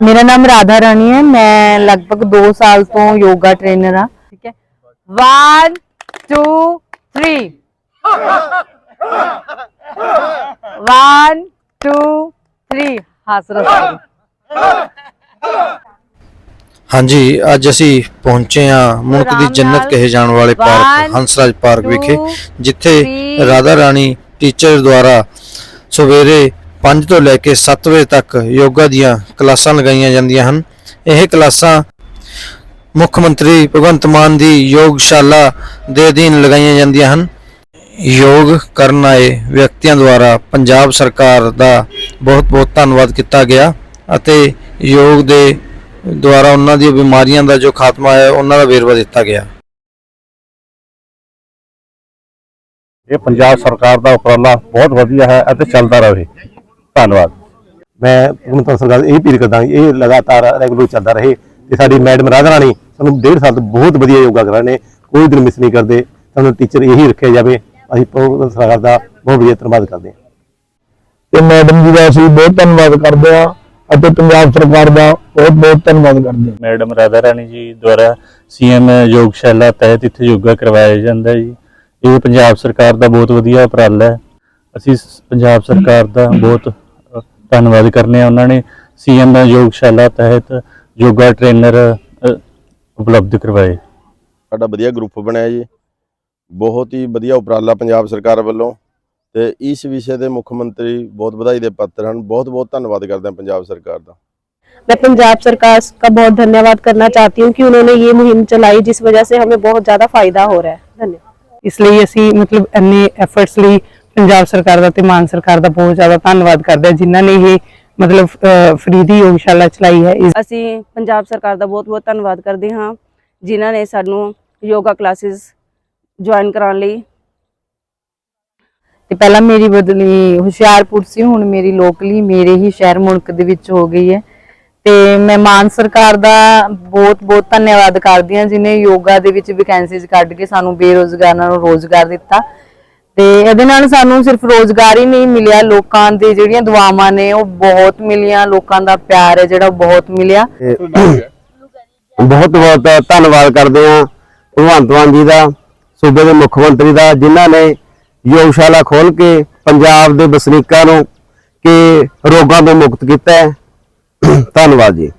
ਮੇਰਾ ਨਾਮ ਰਾਧਾ ਰਾਣੀ ਹੈ। ਮੈਂ ਲਗਭਗ 2 ਸਾਲ ਤੋਂ ਯੋਗਾ ਟ੍ਰੇਨਰ ਹਾਂ। ਠੀਕ ਹੈ। 1 2 3 1 2 3 ਹਾਸਰਸ ਹਾਂਜੀ ਅੱਜ ਅਸੀਂ ਪਹੁੰਚੇ ਹਾਂ ਮੁਲਕ ਦੀ ਜੰਨਤ। ਕਹੇ ਜਾਣ ਵਾਲੇ ਪਾਰਕ ਹੰਸਰਾਜ ਪਾਰਕ ਵਿਖੇ ਜਿੱਥੇ। ਰਾਧਾ ਰਾਣੀ ਟੀਚਰ ਦੁਆਰਾ ਸਵੇਰੇ 5 ਤੋਂ ਲੈ ਕੇ 7 ਵਜੇ ਤੱਕ ਯੋਗਾ ਦੀਆਂ ਕਲਾਸਾਂ ਲਗਾਈਆਂ ਜਾਂਦੀਆਂ ਹਨ। ਇਹ ਕਲਾਸਾਂ ਮੁੱਖ ਮੰਤਰੀ ਭਗਵੰਤ ਮਾਨ ਦੀ ਯੋਗਸ਼ਾਲਾ ਦੇ ਅਧੀਨ ਲਗਾਈਆਂ ਜਾਂਦੀਆਂ ਹਨ। ਯੋਗ ਕਰਨ ਆਏ ਵਿਅਕਤੀਆਂ ਦੁਆਰਾ ਪੰਜਾਬ ਸਰਕਾਰ ਦਾ ਬਹੁਤ-ਬਹੁਤ ਧੰਨਵਾਦ ਕੀਤਾ ਗਿਆ ਅਤੇ ਯੋਗ ਦੇ ਦੁਆਰਾ ਉਹਨਾਂ ਦੀਆਂ ਬਿਮਾਰੀਆਂ ਦਾ ਜੋ ਖਾਤਮਾ ਹੈ, ਉਹਨਾਂ ਦਾ ਵੇਰਵਾ ਦਿੱਤਾ ਗਿਆ। ਇਹ ਪੰਜਾਬ ਸਰਕਾਰ ਦਾ ਉਪਰਾਲਾ ਬਹੁਤ ਵਧੀਆ ਹੈ ਅਤੇ ਚੱਲਦਾ ਰਹੇ। ਧੰਨਵਾਦ। ਮੈਂ ਭਗਵੰਤ ਸਰਕਾਰ ਨੂੰ ਇਹ ਅਪੀਲ ਕਰਦਾ ਇਹ ਲਗਾਤਾਰ ਰੈਗੂਲਰ ਚੱਲਦਾ ਰਹੇ ਤੇ ਸਾਡੀ ਮੈਡਮ ਰਾਧਾ ਰਾਣੀ ਸਾਨੂੰ ਡੇਢ ਸਾਲ ਤੋਂ ਬਹੁਤ ਵਧੀਆ ਯੋਗਾ ਕਰਾ ਰਹੇ ਨੇ ਕੋਈ ਦਿਨ ਮਿਸ ਨਹੀਂ ਕਰਦੇ ਸਾਨੂੰ ਟੀਚਰ ਇਹੀ ਰੱਖਿਆ ਜਾਵੇ ਅਸੀਂ ਭਗਵੰਤ ਸਰਕਾਰ ਦਾ ਬਹੁਤ ਵਧੀਆ ਧੰਨਵਾਦ ਕਰਦੇ ਹਾਂ। ਤੇ ਮੈਡਮ ਜੀ ਦਾ ਅਸੀਂ ਬਹੁਤ ਧੰਨਵਾਦ ਕਰਦੇ ਹਾਂ ਅਤੇ ਪੰਜਾਬ ਸਰਕਾਰ ਦਾ ਬਹੁਤ ਬਹੁਤ ਧੰਨਵਾਦ ਕਰਦੇ ਹਾਂ। ਮੈਡਮ ਰਾਧਾ ਰਾਣੀ ਜੀ ਦੁਆਰਾ ਸੀਐਮ ਯੋਗਸ਼ਾਲਾ ਤਹਿਤ ਇੱਥੇ ਯੋਗਾ ਕਰਵਾਇਆ ਜਾਂਦਾ ਜੀ। ਇਹ ਪੰਜਾਬ ਸਰਕਾਰ ਦਾ ਬਹੁਤ ਵਧੀਆ ਉਪਰਾਲਾ ਹੈ। ਅਸੀਂ ਪੰਜਾਬ ਸਰਕਾਰ ਦਾ ਬਹੁਤ ਧੰਨਵਾਦ ਕਰਨੇ ਆ ਉਹਨਾਂ ਨੇ ਸੀਐਮ ਯੋਗਸ਼ਾਲਾ ਤਹਿਤ ਯੋਗਾ ਟ੍ਰੇਨਰ ਅ, ਉਪਲਬਧ ਕਰਵਾਏ ਸਾਡਾ ਵਧੀਆ ਗਰੁੱਪ ਬਣਿਆ ਜੀ ਬਹੁਤ ਹੀ ਵਧੀਆ ਉਪਰਾਲਾ ਪੰਜਾਬ ਸਰਕਾਰ ਵੱਲੋਂ ਤੇ ਇਸ ਵਿਸ਼ੇ ਦੇ ਮੁੱਖ ਮੰਤਰੀ ਬਹੁਤ ਵਧਾਈ ਦੇ ਪਾਤਰ ਹਨ ਬਹੁਤ ਬਹੁਤ ਧੰਨਵਾਦ ਕਰਦੇ ਹਾਂ ਪੰਜਾਬ ਸਰਕਾਰ ਦਾ मैं पंजाब सरकार का बहुत धन्यवाद करना चाहती हूँ कि उन्होंने ये मुहिम चलाई जिस वजह से हमें बहुत ज्यादा फायदा हो रहा है धन्यवाद ਇਸ ਲਈ ਅਸੀਂ ਮਤਲਬ ਇੰਨੇ ਐਫਰਟਸ ਲਈ ਪੰਜਾਬ ਸਰਕਾਰ ਦਾ ਤੇ ਮਾਨ ਸਰਕਾਰ ਦਾ ਬਹੁਤ ਜ਼ਿਆਦਾ ਧੰਨਵਾਦ ਕਰਦੇ ਹਾਂ ਜਿਨ੍ਹਾਂ ਨੇ ਇਹ ਮਤਲਬ ਫ੍ਰੀ ਦੀ ਯੋਗਸ਼ਾਲਾ ਚਲਾਈ ਹੈ। ਅਸੀਂ ਪੰਜਾਬ ਸਰਕਾਰ ਦਾ ਬਹੁਤ ਬਹੁਤ ਧੰਨਵਾਦ ਕਰਦੇ ਹਾਂ ਜਿਨ੍ਹਾਂ ਨੇ ਸਾਨੂੰ ਯੋਗਾ ਕਲਾਸਿਸ ਜੁਆਇਨ ਕਰਾਉਣ ਲਈ। ਤੇ ਪਹਿਲਾਂ ਮੇਰੀ ਬਦਲੀ ਹੁਸ਼ਿਆਰਪੁਰ ਸੀ ਹੁਣ ਮੇਰੀ ਲੋਕਲੀ ਮੇਰੇ ਹੀ ਸ਼ਹਿਰ ਮੁਲਕ ਦੇ ਵਿੱਚ ਹੋ ਗਈ ਹੈ। ਤੇ ਮੈਂ ਮਾਨ ਸਰਕਾਰ ਦਾ ਬਹੁਤ ਬਹੁਤ ਧੰਨਵਾਦ ਕਰਦੀ ਹਾਂ ਜਿਨੇ ਯੋਗਾ ਦੇ ਵਿੱਚ ਵੈਕੈਂਸੀਜ਼ ਕੱਢ ਕੇ ਸਾਨੂੰ ਬੇਰੋਜ਼ਗਾਰਾਂ ਨੂੰ ਰੋਜ਼ਗਾਰ ਦਿੱਤਾ। ਤੇ ਇਹਦੇ ਨਾਲ ਸਾਨੂੰ ਸਿਰਫ ਰੋਜ਼ਗਾਰ ਹੀ ਨਹੀਂ ਮਿਲਿਆ, ਲੋਕਾਂ ਦੀ ਜਿਹੜੀਆਂ ਦੁਆਵਾਂ ਨੇ, ਉਹ ਬਹੁਤ ਮਿਲੀਆਂ, ਲੋਕਾਂ ਦਾ ਪਿਆਰ ਹੈ ਜਿਹੜਾ ਬਹੁਤ ਮਿਲਿਆ। ਬਹੁਤ ਬਹੁਤ ਧੰਨਵਾਦ ਕਰਦੇ ਆ ਭਗਵੰਤ ਮਾਨ ਜੀ ਦਾ, ਸੂਬੇ ਦੇ ਮੁੱਖ ਮੰਤਰੀ ਦਾ, ਜਿਨ੍ਹਾਂ ਨੇ ਯੋਗਸ਼ਾਲਾ ਖੋਲ ਕੇ ਪੰਜਾਬ ਦੇ ਵਸਨੀਕਾਂ ਨੂੰ ਕਿ ਰੋਗਾਂ ਤੋਂ ਮੁਕਤ ਕੀਤਾ ਹੈ। ਧੰਨਵਾਦ ਜੀ।